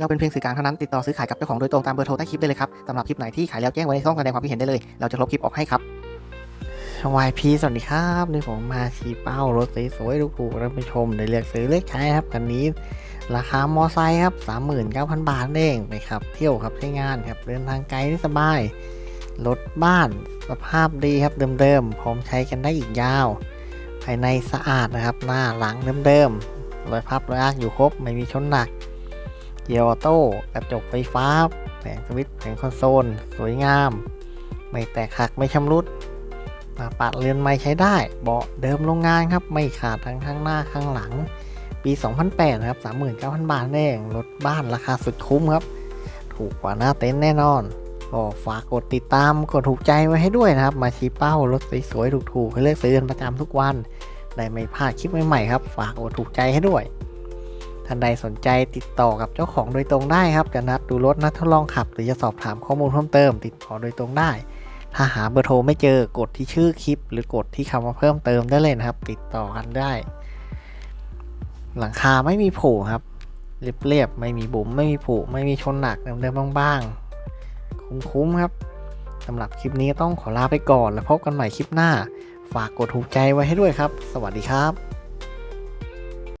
เราเป็นเพียงสื่อกลางเท่านั้นติดต่อซื้อขายกับเจ้าของโดยตรงตามเบอร์โทรใต้คลิปได้เลยครับสำหรับคลิปไหนที่ขายแล้วแจ้งไว้ในช่องแสดงความคิดเห็นได้เลย เราจะลบคลิปออกให้ครับ YP สวัสดีครับนี่ผมมาชี้เป้ารถสวยๆถูกๆท่านผู้ชมได้เลือกซื้อเลือกใช้ครับคันนี้ ราคามอไซค์ครับ 39,000 บาทเองไปครับเที่ยวครับใช้งานครับเดินทางไกลได้สบายรถบ้านสภาพดีครับเดิมๆพร้อมใช้กันได้อีกยาว ภายในสะอาดนะครับ หน้าหลังเดิมๆรอยพับรอยอักอยู่ครบไม่มีชนหนัก กียร์ออโต้กระจกไฟฟ้า แผงสวิตช์แผงคอนโซล สวยงาม ไม่แตกหักไม่ชำรุดหน้าปัดเรือนไม้ใช้ได้ เบาะเดิมโรงงานครับ ไม่ขาดทั้งข้างหน้าข้างหลัง ปี 2008นะครับ 39,000 บาทเองรถบ้านราคาสุดคุ้มครับ ถูกกว่าหน้าเต็นท์แน่นอนก็ฝากกดติดตามกดถูกใจไว้ให้ด้วยนะครับ มาชี้เป้ารถสวยๆถูกๆให้เลือกซื้อกันประจำทุกวัน ได้ไม่พลาดคลิปใหม่ๆครับ ฝากกดถูกใจให้ด้วย ท่านใดสนใจติดต่อกับเจ้าของโดยตรงได้ครับ จะนัดดูรถนัดทดลองขับ หรือจะสอบถามข้อมูลเพิ่มเติม ติดต่อโดยตรงได้ ถ้าหาเบอร์โทรไม่เจอกดที่ชื่อคลิป หรือกดที่คำว่าเพิ่มเติมได้เลยนะครับ ติดต่อกันได้ หลังคาไม่มีผุครับเรียบๆไม่มีบุ๋มไม่มีผุไม่มีชนหนักเดิมๆบ้างๆคุ้มๆครับสำหรับคลิปนี้ต้องขอลาไปก่อน แล้วพบกันใหม่คลิปหน้า ฝากกดถูกใจไว้ให้ด้วยครับ สวัสดีครับ